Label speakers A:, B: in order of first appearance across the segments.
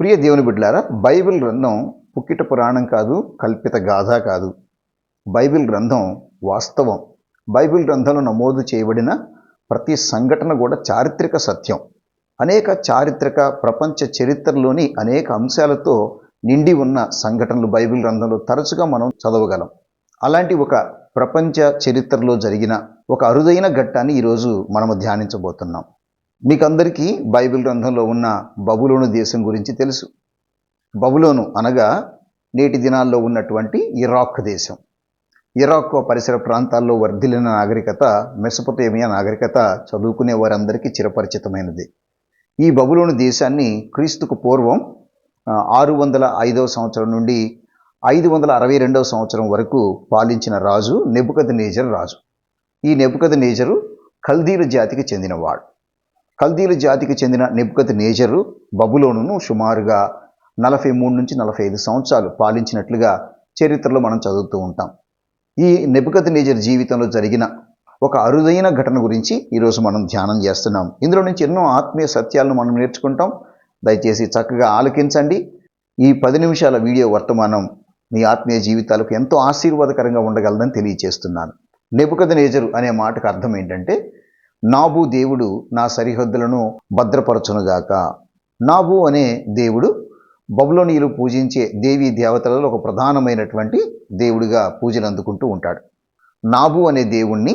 A: ప్రియ దేవుని బిడ్డలారా బైబిల్ గ్రంథం పుక్కిట పురాణం కాదు కల్పిత గాథ కాదు. బైబిల్ గ్రంథం వాస్తవం. బైబిల్ గ్రంథంలో నమోదు చేయబడిన ప్రతి సంఘటన కూడా చారిత్రక సత్యం. అనేక చారిత్రక ప్రపంచ చరిత్రలోని అనేక అంశాలతో నిండి ఉన్న సంఘటనలు బైబిల్ గ్రంథంలో తరచుగా మనం చదవగలం. అలాంటి ఒక ప్రపంచ చరిత్రలో జరిగిన ఒక అరుదైన ఘట్టాన్ని ఈరోజు మనము ధ్యానించబోతున్నాం. మీకందరికీ బైబిల్ గ్రంథంలో ఉన్న బబులోను దేశం గురించి తెలుసు. బబులోను అనగా నేటి దినాల్లో ఉన్నటువంటి ఇరాక్ దేశం. ఇరాక్ పరిసర ప్రాంతాల్లో వర్ధిల్లిన నాగరికత మెసపొటేమియా నాగరికత చదువుకునే వారందరికీ చిరపరిచితమైనది. ఈ బబులోను దేశాన్ని క్రీస్తుకు పూర్వం ఆరు వందల ఐదవ సంవత్సరం నుండి ఐదు వందల అరవై రెండవ సంవత్సరం వరకు పాలించిన రాజు నెబుకద నేజర్ రాజు. ఈ నెబుకద నేజరు కల్దీలు జాతికి చెందినవాడు. కల్దీల జాతికి చెందిన నెబుకద్ నేజరు బబులోనును సుమారుగా నలభై మూడు నుంచి నలభై ఐదు సంవత్సరాలు పాలించినట్లుగా చరిత్రలో మనం చదువుతూ ఉంటాం. ఈ నెబుకద్ నేజర్ జీవితంలో జరిగిన ఒక అరుదైన ఘటన గురించి ఈరోజు మనం ధ్యానం చేస్తున్నాం. ఇందులో నుంచి ఎన్నో ఆత్మీయ సత్యాలను మనం నేర్చుకుంటాం. దయచేసి చక్కగా ఆలకించండి. ఈ పది నిమిషాల వీడియో వర్తమానం మీ ఆత్మీయ జీవితాలకు ఎంతో ఆశీర్వాదకరంగా ఉండగలదని తెలియజేస్తున్నాను నెబుకద నేజరు అనే మాటకు అర్థం ఏంటంటే నాబు దేవుడు నా సరిహద్దులను భద్రపరచునుగాక. నాబు అనే దేవుడు బబులోనీయులు పూజించే దేవీ దేవతలలో ఒక ప్రధానమైనటువంటి దేవుడిగా పూజలు అందుకుంటూ ఉంటాడు. నాబు అనే దేవుణ్ణి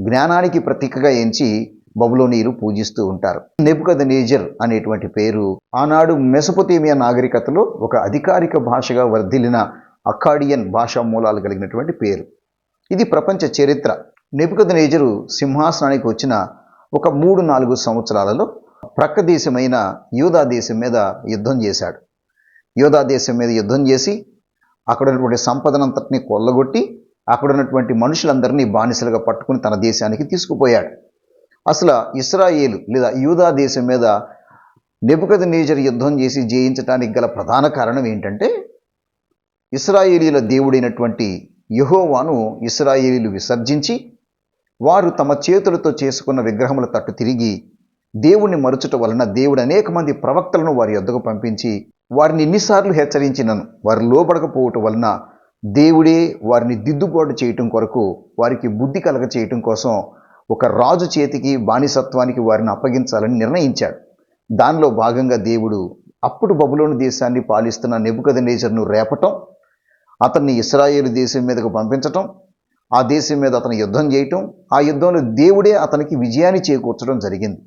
A: జ్ఞానానికి ప్రతీకగా ఎంచి బబులోనీయులు పూజిస్తూ ఉంటారు. నెపుకద నేజర్ అనేటువంటి పేరు ఆనాడు మెసపోతేమియా నాగరికతలో ఒక అధికారిక భాషగా వర్ధిల్లిన అకాడియన్ భాషా మూలాలు కలిగినటువంటి పేరు. ఇది ప్రపంచ చరిత్ర. నిపుకద నేజరు సింహాసనానికి వచ్చిన ఒక మూడు నాలుగు సంవత్సరాలలో ప్రక్క దేశమైన యూదా దేశం మీద యుద్ధం చేశాడు. యూదా దేశం మీద యుద్ధం చేసి అక్కడ ఉన్నటువంటి సంపదనంతటిని కొల్లగొట్టి అక్కడ ఉన్నటువంటి మనుషులందరినీ బానిసలుగా పట్టుకుని తన దేశానికి తీసుకుపోయాడు. అసలు ఇస్రాయేలు లేదా యూదా దేశం మీద నిపుకద నేజర్ యుద్ధం చేసి జయించడానికి గల ప్రధాన కారణం ఏంటంటే ఇస్రాయేలీల దేవుడైనటువంటి యహోవాను ఇస్రాయేలీలు విసర్జించి వారు తమ చేతులతో చేసుకున్న విగ్రహముల తట్టు తిరిగి దేవుణ్ణి మరుచుట వలన దేవుడు అనేక మంది ప్రవక్తలను వారి యొద్దకు పంపించి వారిని ఎన్నిసార్లు హెచ్చరించినను. వారు లోబడకపోవటం వలన దేవుడే వారిని దిద్దుబాటు చేయటం కొరకు వారికి బుద్ధి కలగ చేయటం కోసం ఒక రాజు చేతికి బానిసత్వానికి వారిని అప్పగించాలని నిర్ణయించాడు. దానిలో భాగంగా దేవుడు అప్పుడు బబులోని దేశాన్ని పాలిస్తున్న నెబుకద నేజర్ను రేపటం అతన్ని ఇస్రాయేలు దేశం మీదకు పంపించటం ఆ దేశం మీద అతను యుద్ధం చేయటం ఆ యుద్ధంలో దేవుడే అతనికి విజయాన్ని చేకూర్చడం జరిగింది.